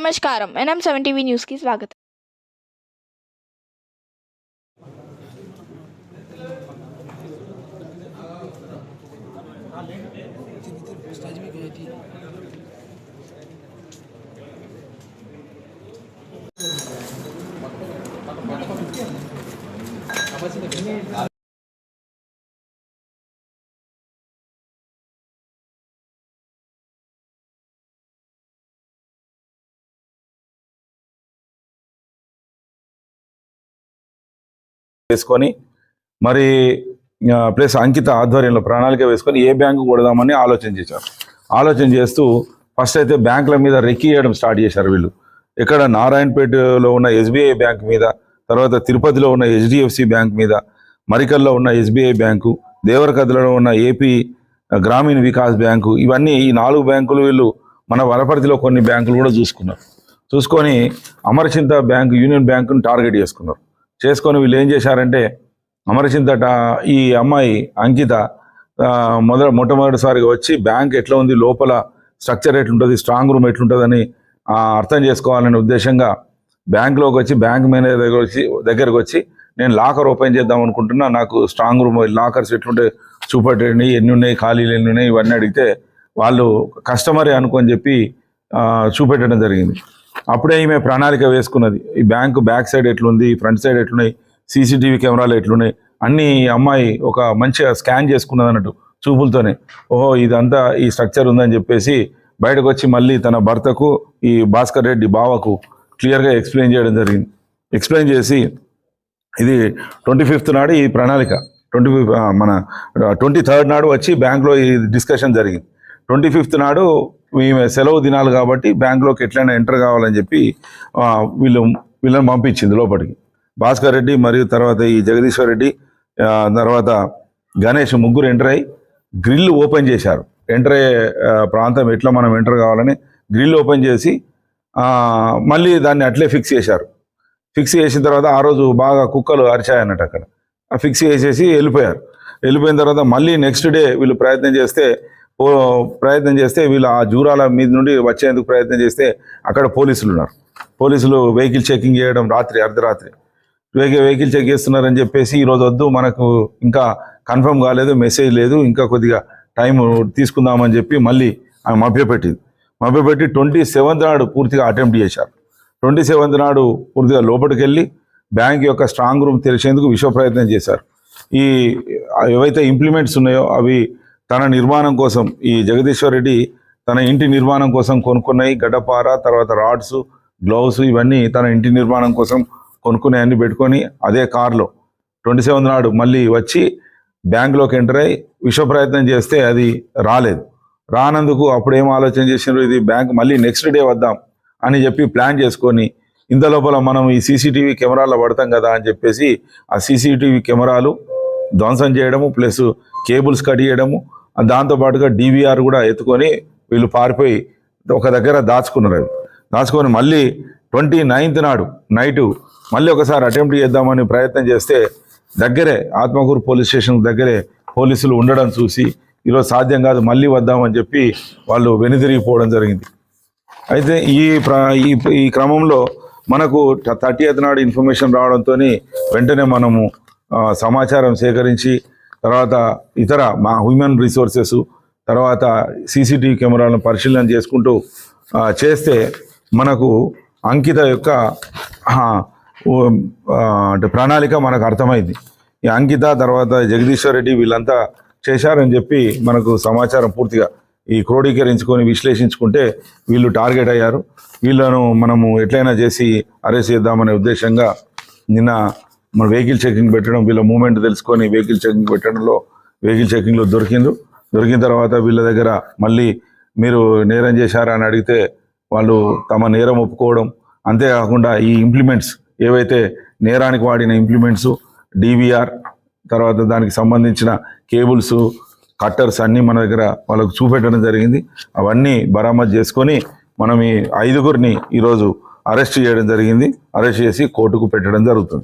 नमस्कार N M seven T news की स्वागत। है వేసుకొని మరి ప్లస్ అంకిత ఆధ్వర్యంలో ప్రణాళిక వేసుకొని ఏ బ్యాంకు కొడదామని ఆలోచన చేశారు. ఆలోచన చేస్తూ ఫస్ట్ అయితే బ్యాంకుల మీద రెక్కి చేయడం స్టార్ట్ చేశారు వీళ్ళు. ఇక్కడ నారాయణపేటలో ఉన్న ఎస్బీఐ బ్యాంక్ మీద తర్వాత తిరుపతిలో ఉన్న హెచ్డిఎఫ్సి బ్యాంక్ మీద మరికల్లో ఉన్న ఎస్బీఐ బ్యాంకు దేవరకద్రలో ఉన్న ఏపీ గ్రామీణ వికాస్ బ్యాంకు ఇవన్నీ ఈ నాలుగు బ్యాంకులు వీళ్ళు మన వనపర్తిలో కొన్ని బ్యాంకులు కూడా చూసుకున్నారు. చూసుకొని అమరచింత బ్యాంకు యూనియన్ బ్యాంకును టార్గెట్ చేసుకున్నారు. చేసుకొని వీళ్ళు ఏం చేశారంటే అమరచింతట ఈ అమ్మాయి అంకిత మొదట మొట్టమొదటిసారిగా వచ్చి బ్యాంక్ ఎట్లా ఉంది లోపల స్ట్రక్చర్ ఎట్లుంటుంది స్ట్రాంగ్ రూమ్ ఎట్లుంటుందని అర్థం చేసుకోవాలనే ఉద్దేశంగా బ్యాంక్లోకి వచ్చి బ్యాంక్ మేనేజర్ దగ్గర వచ్చి దగ్గరకు వచ్చి నేను లాకర్ ఓపెన్ చేద్దాం అనుకుంటున్నా నాకు స్ట్రాంగ్ రూమ్ లాకర్స్ ఎట్లుంటే చూపెట్టండి ఎన్ని ఉన్నాయి ఖాళీలు ఎన్ని ఉన్నాయి ఇవన్నీ అడిగితే వాళ్ళు కస్టమరే అనుకొని చెప్పి చూపెట్టడం జరిగింది. అప్పుడే ఈమె ప్రణాళిక వేసుకున్నది. ఈ బ్యాంకు బ్యాక్ సైడ్ ఎట్లుంది ఫ్రంట్ సైడ్ ఎట్లున్నాయి సీసీటీవీ కెమెరాలు ఎట్లున్నాయి అన్నీ ఈ అమ్మాయి ఒక మంచిగా స్కాన్ చేసుకున్నది అన్నట్టు చూపులతోనే. ఓహో ఇదంతా ఈ స్ట్రక్చర్ ఉందని చెప్పేసి బయటకు వచ్చి మళ్ళీ తన భర్తకు ఈ భాస్కర్ రెడ్డి బావకు క్లియర్గా ఎక్స్ప్లెయిన్ చేయడం జరిగింది. ఎక్స్ప్లెయిన్ చేసి ఇది ట్వంటీ ఫిఫ్త్ నాడు ఈ ప్రణాళిక. ట్వంటీ మన ట్వంటీ థర్డ్ నాడు వచ్చి బ్యాంక్లో ఈ డిస్కషన్ జరిగింది. ట్వంటీ ఫిఫ్త్ నాడు ఈమె సెలవు దినాలు కాబట్టి బ్యాంకులోకి ఎట్లయినా ఎంటర్ కావాలని చెప్పి వీళ్ళు వీళ్ళని పంపించింది లోపలికి. భాస్కర్ రెడ్డి మరియు తర్వాత ఈ జగదీశ్వర్ రెడ్డి తర్వాత గణేష్ ముగ్గురు ఎంటర్ అయ్యి గ్రిల్ ఓపెన్ చేశారు. ఎంటర్ అయ్యే ప్రాంతం ఎట్లా మనం ఎంటర్ కావాలని గ్రిల్ ఓపెన్ చేసి మళ్ళీ దాన్ని అట్లే ఫిక్స్ చేశారు. ఫిక్స్ చేసిన తర్వాత ఆ రోజు బాగా కుక్కలు అరిచాయన్నట్టు అక్కడ. ఫిక్స్ చేసేసి వెళ్ళిపోయారు. వెళ్ళిపోయిన తర్వాత మళ్ళీ నెక్స్ట్ డే వీళ్ళు ప్రయత్నం చేస్తే ప్రయత్నం చేస్తే వీళ్ళు ఆ జూరాల మీద నుండి వచ్చేందుకు ప్రయత్నం చేస్తే అక్కడ పోలీసులు ఉన్నారు. పోలీసులు వెహికల్ చెకింగ్ చేయడం రాత్రి అర్ధరాత్రి. వెహికల్ వెహికల్ చెక్ చేస్తున్నారని చెప్పేసి ఈరోజు వద్దు మనకు ఇంకా కన్ఫర్మ్ కాలేదు మెసేజ్ లేదు ఇంకా కొద్దిగా టైం తీసుకుందామని చెప్పి మళ్ళీ ఆమె మభ్యపెట్టింది. మభ్యపెట్టి ట్వంటీ సెవెంత్ నాడు పూర్తిగా అటెంప్ట్ చేశారు. ట్వంటీ సెవెంత్ నాడు పూర్తిగా లోపలికి వెళ్ళి బ్యాంక్ యొక్క స్ట్రాంగ్ రూమ్ తెరిచేందుకు విశ్వ ప్రయత్నం చేశారు. ఈ ఏవైతే ఇంప్లిమెంట్స్ ఉన్నాయో అవి తన నిర్మాణం కోసం ఈ జగదీశ్వర్ రెడ్డి తన ఇంటి నిర్మాణం కోసం కొనుక్కున్నాయి గడ్డపార తర్వాత రాడ్స్ గ్లౌస్ ఇవన్నీ తన ఇంటి నిర్మాణం కోసం కొనుక్కునే పెట్టుకొని అదే కార్లో. ట్వంటీ సెవెంత్ నాడు మళ్ళీ వచ్చి బ్యాంకులోకి ఎంటర్ అయ్యి విశ్వ ప్రయత్నం చేస్తే అది రాలేదు. రానందుకు అప్పుడు ఏం ఆలోచన చేసినారు? ఇది బ్యాంక్ మళ్ళీ నెక్స్ట్ డే వద్దాం అని చెప్పి ప్లాన్ చేసుకొని ఇంత లోపల మనం ఈ సీసీటీవీ కెమెరాలో పడతాం కదా అని చెప్పేసి ఆ సీసీటీవీ కెమెరాలు ధ్వంసం చేయడము ప్లస్ కేబుల్స్ కట్ చేయడము దాంతోపాటుగా డీవీఆర్ కూడా ఎత్తుకొని వీళ్ళు పారిపోయి ఒక దగ్గర దాచుకున్నారు. దాచుకొని మళ్ళీ ట్వంటీ నైన్త్ నాడు నైటు మళ్ళీ ఒకసారి అటెంప్ట్ చేద్దామని ప్రయత్నం చేస్తే దగ్గరే ఆత్మకూరు పోలీస్ స్టేషన్ దగ్గరే పోలీసులు ఉండడం చూసి ఈరోజు సాధ్యం కాదు మళ్ళీ వద్దామని చెప్పి వాళ్ళు వెనుదిరిగిపోవడం జరిగింది. అయితే ఈ ఈ ఈ క్రమంలో మనకు థర్టీ నాడు ఇన్ఫర్మేషన్ రావడంతో వెంటనే మనము సమాచారం సేకరించి తర్వాత ఇతర మా హ్యూమన్ రిసోర్సెస్ తర్వాత సీసీటీవీ కెమెరాలను పరిశీలన చేసుకుంటూ చేస్తే మనకు అంకిత యొక్క అంటే ప్రణాళిక మనకు అర్థమైంది. ఈ అంకిత తర్వాత జగదీశ్వర్ రెడ్డి వీళ్ళంతా చేశారని చెప్పి మనకు సమాచారం పూర్తిగా ఈ క్రోడీకరించుకొని విశ్లేషించుకుంటే వీళ్ళు టార్గెట్ అయ్యారు. వీళ్ళను మనము ఎట్లయినా చేసి అరెస్ట్ చేద్దామనే ఉద్దేశంగా నిన్న మన వెహికల్ చెకింగ్ పెట్టడం వీళ్ళ మూమెంట్ తెలుసుకొని వెహికల్ చెకింగ్ పెట్టడంలో వెహికల్ చెకింగ్లో దొరికింది దొరికిన తర్వాత వీళ్ళ దగ్గర మళ్ళీ మీరు నేరం చేశారా అని అడిగితే వాళ్ళు తమ నేరం ఒప్పుకోవడం. అంతేకాకుండా ఈ ఇంప్లిమెంట్స్ ఏవైతే నేరానికి వాడిన ఇంప్లిమెంట్స్ డీవీఆర్ తర్వాత దానికి సంబంధించిన కేబుల్స్ కట్టర్స్ అన్నీ మన దగ్గర వాళ్ళకు చూపెట్టడం జరిగింది. అవన్నీ బరామద్ చేసుకొని మనం ఈ ఐదుగురిని ఈరోజు అరెస్ట్ చేయడం జరిగింది. అరెస్ట్ చేసి కోర్టుకు పెట్టడం జరుగుతుంది.